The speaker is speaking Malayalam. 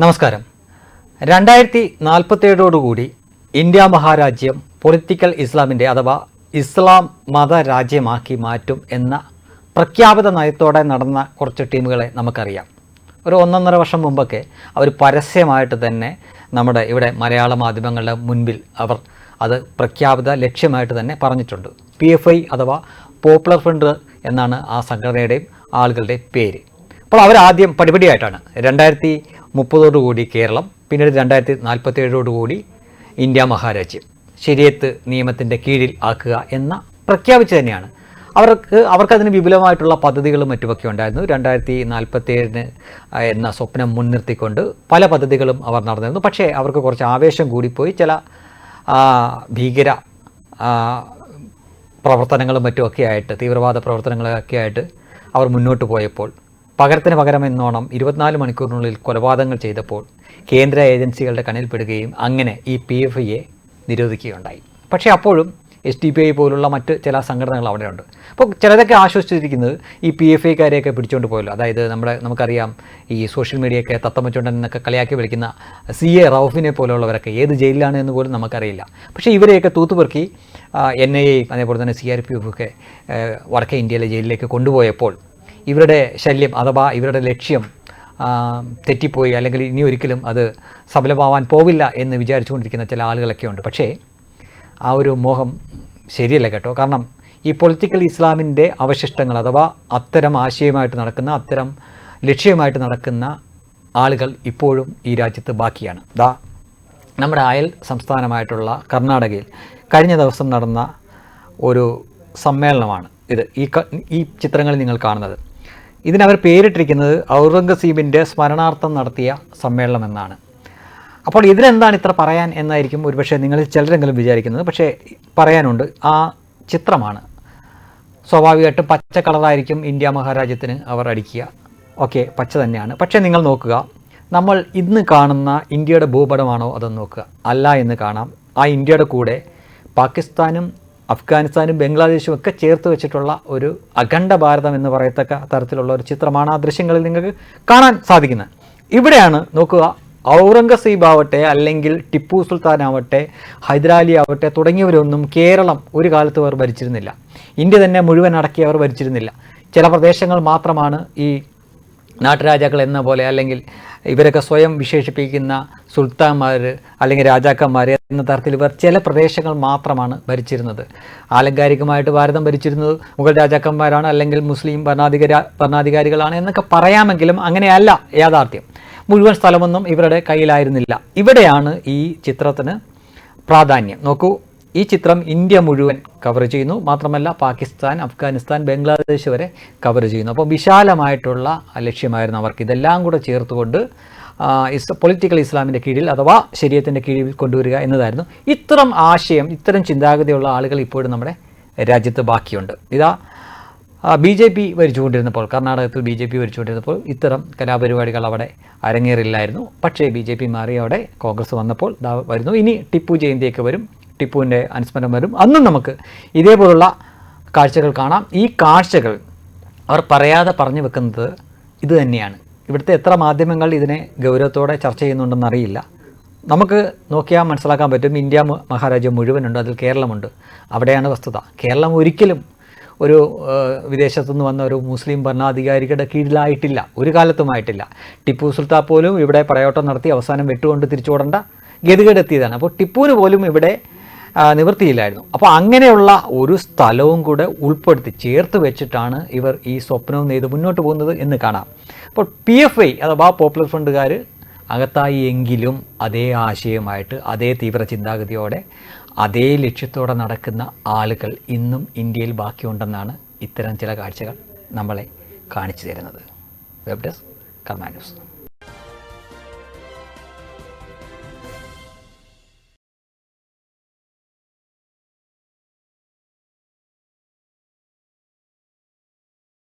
നമസ്കാരം. രണ്ടായിരത്തി നാൽപ്പത്തേഴോടുകൂടി ഇന്ത്യ മഹാരാജ്യം പൊളിറ്റിക്കൽ ഇസ്ലാമിന്റെ അഥവാ ഇസ്ലാം മത രാജ്യമാക്കി മാറ്റും എന്ന പ്രഖ്യാപിത നയത്തോടെ നടന്ന കുറച്ച് ടീമുകളെ നമുക്കറിയാം. ഒരു ഒന്നൊന്നര വർഷം മുമ്പൊക്കെ അവർ പരസ്യമായിട്ട് തന്നെ നമ്മുടെ ഇവിടെ മലയാള മാധ്യമങ്ങളുടെ മുൻപിൽ അവർ അത് പ്രഖ്യാപിത ലക്ഷ്യമായിട്ട് തന്നെ പറഞ്ഞിട്ടുണ്ട്. പി എഫ് ഐ അഥവാ പോപ്പുലർ ഫ്രണ്ട് എന്നാണ് ആ സംഘടനയുടെയും ആളുകളുടെയും പേര്. അപ്പോൾ അവരാദ്യം പടിപടിയായിട്ടാണ്. രണ്ടായിരത്തി മുപ്പതോടുകൂടി കേരളം പിന്നീട് രണ്ടായിരത്തി ഏഴോടുകൂടി ഇന്ത്യ മഹാരാജ്യം. ശരിയത്ത് നിയമത്തിന്റെ കീഴിൽ ആക്കുക എന്ന പ്രഖ്യാപിച്ചു തന്നെയാണ്. അവർക്ക് അവർക്കതിന് വിപുലമായിട്ടുള്ള പദ്ധതികളും മറ്റുമൊക്കെ ഉണ്ടായിരുന്നു. രണ്ടായിരത്തി നാൽപ്പത്തി ഏഴിന് എന്ന സ്വപ്നം മുൻനിർത്തിക്കൊണ്ട് പല പദ്ധതികളും അവർ നടന്നിരുന്നു. പക്ഷേ അവർക്ക് കുറച്ച് ആവേശം കൂടിപ്പോയി. ചില ഭീകര പ്രവർത്തനങ്ങളും മറ്റുമൊക്കെ ആയിട്ട് തീവ്രവാദ പ്രവർത്തനങ്ങളൊക്കെ ആയിട്ട് അവർ മുന്നോട്ട് പോയപ്പോൾ പകരത്തിന് പകരം എന്നോണം ഇരുപത്തിനാല് മണിക്കൂറിനുള്ളിൽ കൊലപാതകങ്ങൾ ചെയ്തപ്പോൾ കേന്ദ്ര ഏജൻസികളുടെ കണ്ണിൽപ്പെടുകയും അങ്ങനെ ഈ പി എഫ് ഐയെ നിരോധിക്കുകയുണ്ടായി. പക്ഷേ അപ്പോഴും എസ് ഡി പി ഐ പോലുള്ള മറ്റ് ചില സംഘടനകൾ അവിടെയുണ്ട്. അപ്പോൾ ചിലതൊക്കെ ആശ്വസിച്ചിരിക്കുന്നത് ഈ പി എഫ് ഐക്കാരെയൊക്കെ പിടിച്ചുകൊണ്ട് പോയല്ലോ. അതായത് നമ്മുടെ നമുക്കറിയാം ഈ സോഷ്യൽ മീഡിയയൊക്കെ തത്തമ്മച്ചുണ്ടൻ എന്നൊക്കെ കളിയാക്കി വിളിക്കുന്ന സി എ റൌഫിനെ പോലുള്ളവരൊക്കെ ഏത് ജയിലിലാണ് എന്ന് പോലും നമുക്കറിയില്ല. പക്ഷേ ഇവരെയൊക്കെ തൂത്തുപെറുക്കി എൻ ഐ എ അതേപോലെ തന്നെ സി ആർ പി എഫ് ഒക്കെ വടക്കേ ഇന്ത്യയിലെ ജയിലിലേക്ക് കൊണ്ടുപോയപ്പോൾ ഇവരുടെ ശല്യം അഥവാ ഇവരുടെ ലക്ഷ്യം തെറ്റിപ്പോയി അല്ലെങ്കിൽ ഇനി ഒരിക്കലും അത് സഫലമാവാൻ പോവില്ല എന്ന് വിചാരിച്ചുകൊണ്ടിരിക്കുന്ന ചില ആളുകളൊക്കെ ഉണ്ട്. പക്ഷേ ആ ഒരു മോഹം ശരിയല്ല കേട്ടോ. കാരണം ഈ പൊളിറ്റിക്കൽ ഇസ്ലാമിന്റെ അവശിഷ്ടങ്ങൾ അഥവാ അത്തരം ആശയമായിട്ട് നടക്കുന്ന അത്തരം ലക്ഷ്യമായിട്ട് നടക്കുന്ന ആളുകൾ ഇപ്പോഴും ഈ രാജ്യത്ത് ബാക്കിയാണ്. ദാ നമ്മുടെ അയൽ സംസ്ഥാനമായിട്ടുള്ള കർണാടകയിൽ കഴിഞ്ഞ ദിവസം നടന്ന ഒരു സമ്മേളനമാണ് ഇത്. ഈ ഈ ചിത്രങ്ങളിൽ നിങ്ങൾ കാണുന്നത്. ഇതിനവർ പേരിട്ടിരിക്കുന്നത് ഔറംഗസീബിന്റെ സ്മരണാർത്ഥം നടത്തിയ സമ്മേളനം എന്നാണ് അപ്പോൾ ഇതിനെന്താണ് ഇത്ര പറയാൻ എന്നായിരിക്കും ഒരുപക്ഷെ നിങ്ങൾ ചിലരെങ്കിലും വിചാരിക്കുന്നത്. പക്ഷേ പറയാനുണ്ട് ആ ചിത്രമാണ്. സ്വാഭാവികമായിട്ടും പച്ച കളറായിരിക്കും ഇന്ത്യ മഹാരാജ്യത്തിന് അവർ അടിക്കുക. ഓക്കെ പച്ച തന്നെയാണ്. പക്ഷേ നിങ്ങൾ നോക്കുക നമ്മൾ ഇന്ന് കാണുന്ന ഇന്ത്യയുടെ ഭൂപടമാണോ അതെന്ന് നോക്കുക. അല്ല എന്ന് കാണാം. ആ ഇന്ത്യയുടെ കൂടെ പാകിസ്ഥാനും അഫ്ഗാനിസ്ഥാനും ബംഗ്ലാദേശും ഒക്കെ ചേർത്ത് വെച്ചിട്ടുള്ള ഒരു അഖണ്ഡ ഭാരതം എന്ന് പറയത്തക്ക തരത്തിലുള്ള ഒരു ചിത്രമാണ് ആ ദൃശ്യങ്ങളിൽ നിങ്ങൾക്ക് കാണാൻ സാധിക്കുന്നത്. ഇവിടെയാണ് നോക്കുക ഔറംഗസീബ് ആവട്ടെ അല്ലെങ്കിൽ ടിപ്പു സുൽത്താൻ ആവട്ടെ ഹൈദരാലി ആവട്ടെ തുടങ്ങിയവരൊന്നും കേരളം ഒരു കാലത്ത് അവർ ഭരിച്ചിരുന്നില്ല. ഇന്ത്യ തന്നെ മുഴുവൻ അടക്കി അവർ ഭരിച്ചിരുന്നില്ല. ചില പ്രദേശങ്ങൾ മാത്രമാണ് ഈ നാട്ടുരാജാക്കൾ എന്ന പോലെ അല്ലെങ്കിൽ ഇവരൊക്കെ സ്വയം വിശേഷിപ്പിക്കുന്ന സുൽത്താൻമാർ അല്ലെങ്കിൽ രാജാക്കന്മാർ എന്ന തരത്തിൽ ഇവർ ചില പ്രദേശങ്ങൾ മാത്രമാണ് ഭരിച്ചിരുന്നത്. ആലങ്കാരികമായിട്ട് ഭാരതം ഭരിച്ചിരുന്നത് മുഗൾ രാജാക്കന്മാരാണ് അല്ലെങ്കിൽ മുസ്ലിം ഭരണാധികാര ഭരണാധികാരികളാണ് എന്നൊക്കെ പറയാമെങ്കിലും അങ്ങനെയല്ല യാഥാർത്ഥ്യം. മുഴുവൻ സ്ഥലമൊന്നും ഇവരുടെ കയ്യിലായിരുന്നില്ല. ഇവിടെയാണ് ഈ ചിത്രത്തിന് പ്രാധാന്യം. നോക്കൂ ഈ ചിത്രം ഇന്ത്യ മുഴുവൻ കവർ ചെയ്യുന്നു. മാത്രമല്ല പാകിസ്ഥാൻ അഫ്ഗാനിസ്ഥാൻ ബംഗ്ലാദേശ് വരെ കവർ ചെയ്യുന്നു. അപ്പോൾ വിശാലമായിട്ടുള്ള ലക്ഷ്യമായിരുന്നു അവർക്ക്. ഇതെല്ലാം കൂടെ ചേർത്തുകൊണ്ട് ഇസ് പൊളിറ്റിക്കൽ ഇസ്ലാമിന്റെ കീഴിൽ അഥവാ ശരീരത്തിന്റെ കീഴിൽ കൊണ്ടുവരിക എന്നതായിരുന്നു. ഇത്തരം ആശയം ഇത്തരം ചിന്താഗതിയുള്ള ആളുകൾ ഇപ്പോഴും നമ്മുടെ രാജ്യത്ത് ബാക്കിയുണ്ട്. ഇതാ ബി ജെ പി ഭരിച്ചുകൊണ്ടിരുന്നപ്പോൾ കർണാടകത്തിൽ ബി ജെ പി ഭരിച്ചുകൊണ്ടിരുന്നപ്പോൾ ഇത്തരം കലാപരിപാടികൾ അവിടെ അരങ്ങേറില്ലായിരുന്നു. പക്ഷേ ബി ജെ പി മാറി അവിടെ കോൺഗ്രസ് വന്നപ്പോൾ വരുന്നു. ഇനി ടിപ്പു ജയന്തിയൊക്കെ വരും. ടിപ്പുവിന്റെ അനുസ്മരണം വരും. അന്നും നമുക്ക് ഇതേപോലുള്ള കാഴ്ചകൾ കാണാം. ഈ കാഴ്ചകൾ അവർ പറയാതെ പറഞ്ഞു വെക്കുന്നത് ഇത് തന്നെയാണ്. ഇവിടുത്തെ എത്ര മാധ്യമങ്ങൾ ഇതിനെ ഗൗരവത്തോടെ ചർച്ച ചെയ്യുന്നുണ്ടെന്നറിയില്ല നമുക്ക് നോക്കിയാൽ മനസ്സിലാക്കാൻ പറ്റും ഇന്ത്യ മഹാരാജ്യം മുഴുവനുണ്ട് അതിൽ കേരളമുണ്ട്. അവിടെയാണ് വസ്തുത. കേരളം ഒരിക്കലും ഒരു വിദേശത്തു വിദേശത്തുനിന്ന് വന്ന ഒരു മുസ്ലിം ഭരണാധികാരികളുടെ കീഴിലായിട്ടില്ല. ഒരു കാലത്തുമായിട്ടില്ല ടിപ്പു സുൽത്താൻ പോലും ഇവിടെ പ്രയോട്ടം നടത്തി അവസാനം വെട്ടുകൊണ്ട് തിരിച്ചുവിടേണ്ട ഗതികേടെത്തിയതാണ്. അപ്പോൾ ടിപ്പുവിന് പോലും ഇവിടെ നിവൃത്തിയില്ലായിരുന്നു. അപ്പോൾ അങ്ങനെയുള്ള ഒരു സ്ഥലവും കൂടെ ഉൾപ്പെടുത്തി ചേർത്ത് വെച്ചിട്ടാണ് ഇവർ ഈ സ്വപ്നവും നെയ്ത് മുന്നോട്ട് പോകുന്നത് എന്ന് കാണാം. അപ്പോൾ പി എഫ് ഐ അഥവാ പോപ്പുലർ ഫ്രണ്ടുകാർ അകത്തായി എങ്കിലും അതേ ആശയമായിട്ട് അതേ തീവ്ര ചിന്താഗതിയോടെ അതേ ലക്ഷ്യത്തോടെ നടക്കുന്ന ആളുകൾ ഇന്നും ഇന്ത്യയിൽ ബാക്കിയുണ്ടെന്നാണ് ഇത്തരം ചില കാഴ്ചകൾ നമ്മളെ കാണിച്ചു തരുന്നത്. Web desk Karma news